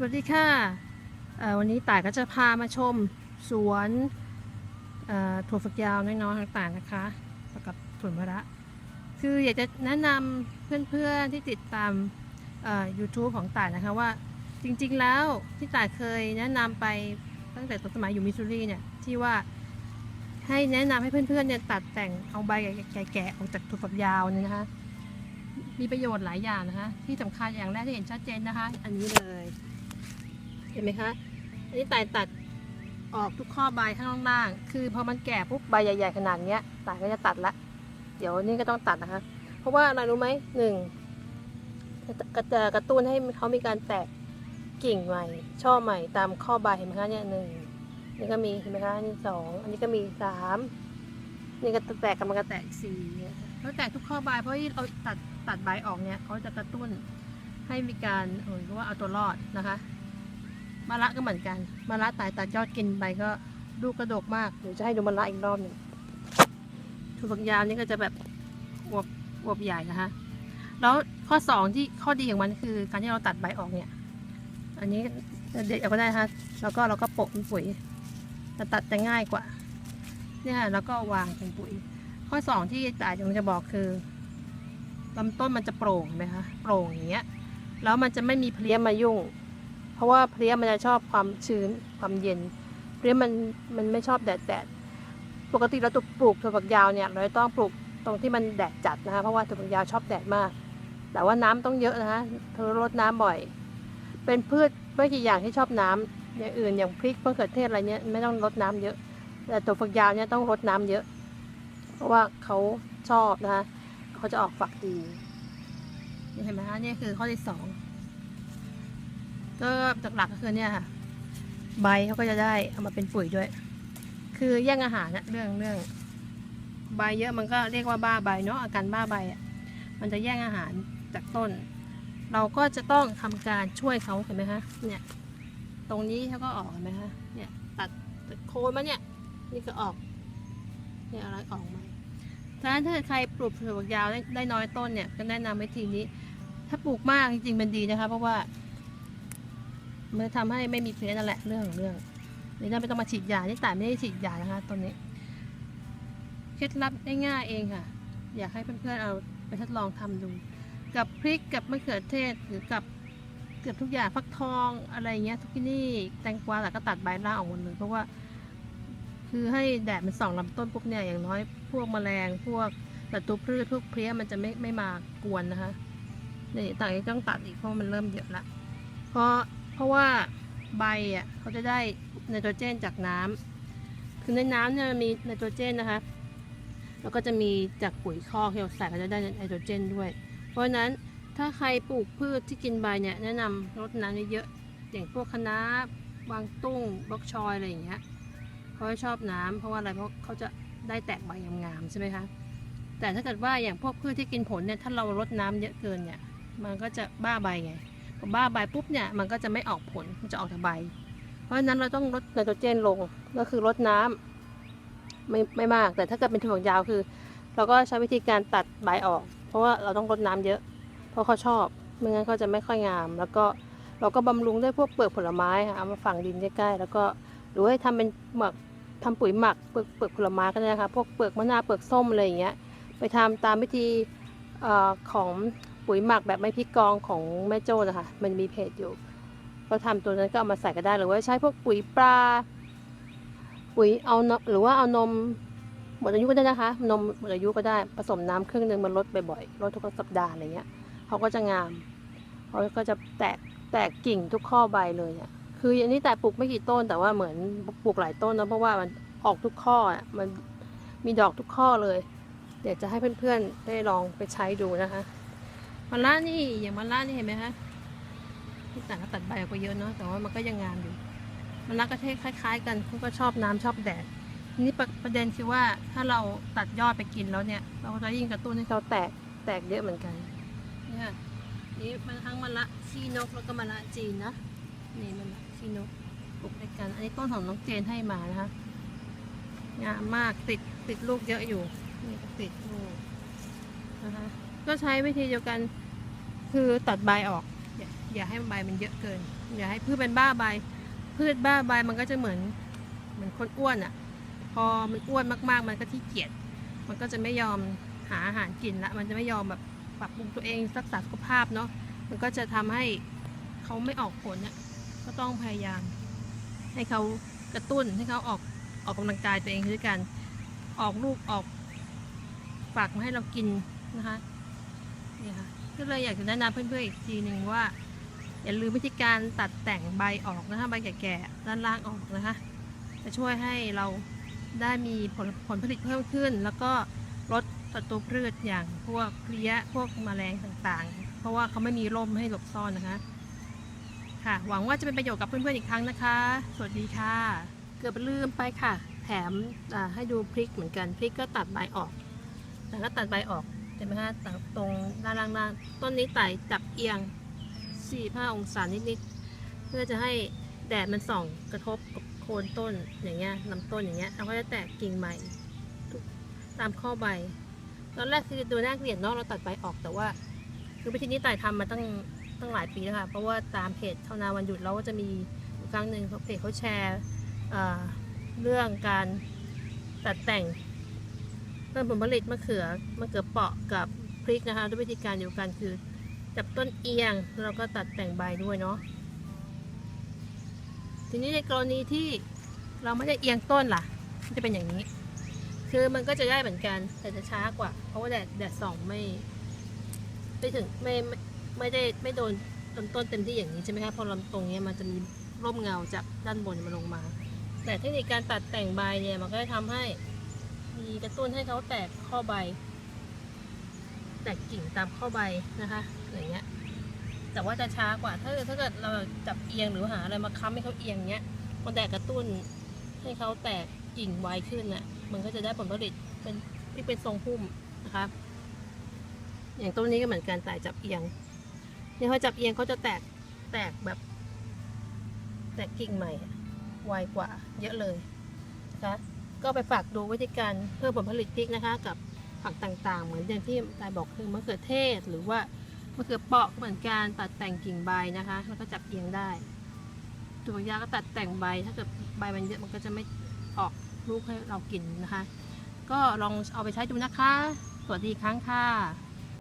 สวัสดีค่ะวันนี้ต่ายก็จะพามาชมสวนถั่วฝักยาวน้อยๆต่างๆนะคะแล้วกับสวนมะระคืออยากจะแนะนำเพื่อนๆที่ติดตามเอ่อ YouTube ของต่ายนะคะว่าจริงๆแล้วที่ต่ายเคยแนะนำไปตั้งแต่ตอนสมัยอยู่มิสซูรีเนี่ยที่ว่าให้แนะนำให้เพื่อนๆเนี่ยตัดแต่งเอาใบแก่ๆออกจากถั่วฝักยาวเนี่ยนะคะมีประโยชน์หลายอย่างนะคะ ที่สำคัญอย่างแรกที่เห็นชัดเจนนะคะ อันนี้เลย เห็นไหมคะ อันนี้ตายตัดออกทุกข้อใบข้างล่าง คือพอมันแก่ปุ๊บใบใหญ่ๆขนาดเนี้ยตายก็จะตัดละ เดี๋ยวนี่ก็ต้องตัดนะคะ เพราะว่าอะไรรู้ไหมหนึ่งกระจะกระตุ้นให้เขามีการแตกกิ่งใหม่ ช่อใหม่ตามข้อใบเห็นไหมคะเนี่ยหนึ่งนี่ก็มีเห็นไหมคะนี่สองอันนี้ก็มีสามนี่ก็แตกกำลังจะแตกสี่เนี่ยแตกทุกข้อใบเพราะที่เราตัดตัดใบออกเนี่ยเขาจะกระตุ้นให้มีการเออเรียกว่าเอาตัวรอดนะคะ มะระก็เหมือนกันมะระตายตัดยอดกินไปก็ลูกกระดกมากเดี๋ยวจะให้ดูมะระอีกรอบหนึ่งถั่วฝักยาวนี่ก็จะแบบอวบอวบใหญ่นะคะแล้วข้อสองที่ข้อดีของมันคือการที่เราตัดใบออกเนี่ย อันนี้เด็ดเอาก็ได้นะคะแล้วก็เราก็โปะเป็นปุ๋ยแต่ตัดจะง่ายกว่าเนี่ยแล้วก็วางเป็นปุ๋ย ข้อสองที่ตายกจะบอกคือลำต้นมันจะโปร่งไหมคะโปร่งอย่างเงี้ยแล้วมันจะไม่มีเพลี้ยมายุ่ง เพราะว่าเพลี้ยมันจะชอบความชื้นความเย็น เพลี้ยมันมันไม่ชอบแดดแดดปกติเราตุปลูกถั่วฝักยาวเนี่ยเราต้องปลูกตรงที่มันแดดจัดนะคะเพราะว่าถั่วฝักยาวชอบแดดมาก แต่ว่าน้ำต้องเยอะนะคะเธอรดน้ำบ่อย เป็นพืชไม่กี่อย่างที่ชอบน้ำอย่างอื่นอย่างพริกมะเขือเทศอะไรเนี้ยไม่ต้องรดน้ำเยอะ แต่ถั่วฝักยาวเนี่ยต้องรดน้ำเยอะ เพราะว่าเขาชอบนะคะเขาจะออกฝักดีเห็นไหมคะนี่คือข้อที่สอง ก็หลักๆก็คือเนี่ยค่ะ ใบเขาก็จะได้เอามาเป็นปุ๋ยด้วย คือแย่งอาหารนะเรื่องเรื่องใบเยอะมันก็เรียกว่าบ้าใบเนาะอาการบ้าใบอะมันจะแย่งอาหารจากต้น เราก็จะต้องทำการช่วยเขาเห็นไหมคะเนี่ย ตรงนี้เขาก็ออกเห็นไหมคะเนี่ยตัดโคนมาเนี่ยนี่ก็ออกเนี่ยอะไรออกมาฉะนั้นถ้าใครปลูกถั่วฝักยาวได้ได้น้อยต้นเนี่ยก็แนะนำวิธีนี้ ถ้าปลูกมากจริงๆมันดีนะคะ เพราะว่า มันจะทำให้ไม่มีเพลี้ยนั่นแหละเรื่องของเรื่องนี่เราไม่ต้องมาฉีดยานี่แต่ไม่ได้ฉีดยานะคะตอนนี้เคล็ดลับง่ายๆเองค่ะ อยากให้เพื่อนๆเอาไปทดลองทำดู กับพริกกับมะเขือเทศหรือกับเกือบทุกอย่างฟักทองอะไรเงี้ยทุกที่นี่แตงกวาแต่ก็ตัดใบล่างออกหมดเลยเพราะว่า คือให้แดดมันส่องลำต้นปุ๊บเนี่ยอย่างน้อยพวกแมลงพวกศัตรูพืชพวกเพลี้ยมันจะไม่ไม่มากวนนะคะนี่ต่างต้องตัดอีกเพราะมันเริ่มเยอะละเพราะ เพราะว่าใบอะเขาจะได้ไนโตรเจนจากน้ำคือในน้ำเนี่ยมีไนโตรเจนนะคะ แล้วก็จะมีจากปุ๋ยคอกที่เราใส่ก็จะได้ไนโตรเจนด้วย เพราะฉะนั้นถ้าใครปลูกพืชที่กินใบเนี่ยแนะนำรดน้ำเยอะๆอย่างพวกคะน้าวางตุ้งบล็อกชอยอะไรอย่างเงี้ยเขาจะชอบน้ำเพราะว่าอะไรเพราะเขาจะได้แตกใบงามๆใช่ไหมคะแต่ถ้าเกิดว่าอย่างพวกพืชที่กินผลเนี่ยถ้าเรารดน้ำเยอะเกินเนี่ยมันก็จะบ้าใบไง บ้าใบปุ๊บเนี่ยมันก็จะไม่ออกผลมันจะออกแต่ใบ เพราะฉะนั้นเราต้องลดไนโตรเจนลงก็คือลดน้ำไม่ไม่มาก แต่ถ้าเกิดเป็นถั่วยาวคือ เราก็ใช้วิธีการตัดใบออก เพราะว่าเราต้องลดน้ำเยอะ เพราะเขาชอบไม่งั้นเขาจะไม่ค่อยงาม แล้วก็เราก็บำรุงด้วยพวกเปลือกผลไม้ค่ะเอามาฝังดินใกล้ๆแล้วก็หรือให้ทำเป็นหมักทำปุ๋ยหมักเปลือกเปลือกผลไม้ก็ได้นะคะพวกเปลือกมะนาวเปลือกส้มอะไรอย่างเงี้ยไปทำตามวิธีของ ปุ๋ยหมักแบบไม่พริกกองของแม่โจ้นะคะ มันมีเพจอยู่ก็ทำตัวนั้นก็เอามาใส่ก็ได้หรือว่าใช้พวกปุ๋ยปลาปุ๋ยเอานหรือว่าเอานมหมดอายุก็ได้นะคะ นมหมดอายุก็ได้ผสมน้ำครึ่งหนึ่งมันลดบ่อยๆลดทุกสัปดาห์อะไรเงี้ยเขาก็จะงามเขาก็จะแตกแตกกิ่งทุกข้อใบเลยอะคืออันนี้แต่ปลูกไม่กี่ต้นแต่ว่าเหมือนปลูกหลายต้นนะเพราะว่ามันออกทุกข้ออะมันมีดอกทุกข้อเลย เดี๋ยวจะให้เพื่อนๆได้ลองไปใช้ดูนะคะ มะละนี่อย่างมะละนี่เห็นไหมคะที่ต่างก็ตัดใบออกไปเยอะเนาะแต่ว่ามันก็ยังงามอยู่มันรักกระเทศคล้าย ๆ กันเขาก็ชอบน้ำชอบแดดนี่ประประเด็นคือว่าถ้าเราตัดยอดไปกินแล้วเนี่ย เราก็จะยิ่งกระตุ้นให้เขาแตกแตกเยอะเหมือนกันเนี่ยนี่มันทั้งมะละขี้นกแล้วก็มะละจีนนะนี่มะละขี้นกปลูกด้วยกันอันนี้ต้นของน้องเจนให้มานะคะงามมากติดติดลูกเยอะอยู่นี่ติดลูกนะคะ ก็ใช้วิธีเดียวกัน คือตัดใบออก อย่าให้ใบมันเยอะเกิน อย่าให้พืชเป็นบ้าใบ พืชบ้าใบมันก็จะเหมือนเหมือนคนอ้วนอะ่ะ พอมันอ้วนมากๆ มันก็ที่เกียจมันก็จะไม่ยอมหาอาหารกินละ มันจะไม่ยอมแบบปรับปรุงตัวเองรักษาสุขภาพเนาะ มันก็จะทำให้เขาไม่ออกผลเนี่ยก็ต้องพยายาม ให้เขากระตุ้นให้เขาออกออกกำลังกายตัวเองด้วยกัน ออกลูกออกฝากมาให้เรากินนะคะ นี่ค่ะก็เลยอยากจะแนะนำเพื่อนๆอีกทีหนึ่งว่า อย่าลืมวิธีการตัดแต่งใบออกนะคะใบแก่ๆด้านล่างออกนะคะ จะช่วยให้เราได้มีผลผลผลิตเพิ่มขึ้น แล้วก็ลดศัตรูพืชอย่างพวกเพลี้ยพวกแมลงต่างๆ เพราะว่าเขาไม่มีร่มให้หลบซ่อนนะคะ ค่ะ หวังว่าจะเป็นประโยชน์กับเพื่อนๆอีกครั้งนะคะ สวัสดีค่ะ เกือบลืมไปค่ะ แถมให้ดูพริกเหมือนกันพริกก็ตัดใบออก แต่ก็ตัดใบออก เห็นไหมคะตัดตรงด้านล่างๆต้นนี้ไต่จับเอียง 45 องศานิดๆเพื่อจะให้แดดมันส่องกระทบกับโคนต้นอย่างเงี้ยลำต้นอย่างเงี้ยเราก็จะแตกกิ่งใหม่ตามข้อใบ ตอนแรกคือดูน่าเกลียดเนาะเราตัดใบออกแต่ว่า คือวิธีนี้ต่ายทำมาตั้งตั้งหลายปีแล้วค่ะเพราะว่าตามเพจชาวนาวันหยุดเราก็จะมีครั้งหนึ่งเพจเขาแชร์เรื่องการตัดแต่ง เพิ่มผลผลิตมะเขือมะเขือเปราะกับพริกนะคะ ด้วยวิธีการเดียวกันคือ จับต้นเอียงแล้วเราก็ตัดแต่งใบด้วยเนาะทีนี้ในกรณีที่เราไม่ได้เอียงต้นล่ะมันจะเป็นอย่างนี้ คือมันก็จะได้เหมือนกันแต่จะช้ากว่า เพราะว่าแดดแดดส่องไม่ไม่ถึงไม่ไม่ไม่ได้ไม่โดนต้นต้นเต็มที่อย่างนี้ใช่ไหมคะพอลำตรงเนี้ยมันจะมีร่มเงาจากด้านบนมาลงมา แต่เทคนิคการตัดแต่งใบเนี่ยมันก็จะทำให้ มีกระตุ้นให้เขาแตกข้อใบ แตกกิ่งตามข้อใบนะคะอย่างเงี้ย แต่ว่าจะช้ากว่า ถ้าถ้าเกิดเราจับเอียงหรือหาอะไรมาค้ำให้เขาเอียงเงี้ย มันแตกกระตุ้นให้เขาแตกกิ่งไวขึ้นน่ะ มันก็จะได้ผลผลิตเป็นที่เป็นทรงพุ่มนะคะอย่างต้นนี้ก็เหมือนกันแต่จับเอียง เนี่ยพอจับเอียงเขาจะแตกแตกแบบ แตกกิ่งใหม่ไวกว่า เยอะเลยนะคะ ก็ไปฝากดูวิธีการเพิ่มผลผลิตพริกนะคะ กับผักต่างๆ เหมือนอย่างที่ตายบอกคือมะเขือเทศ หรือว่ามะเขือเปราะเหมือนการตัดแต่งกิ่งใบนะคะ แล้วก็จับเอียงได้ตัวยาก็ตัดแต่งใบ ถ้าเกิดใบมันเยอะมันก็จะไม่ออกลูกให้เรากินนะคะ ก็ลองเอาไปใช้ดูนะคะ สวัสดีครั้งค่ะ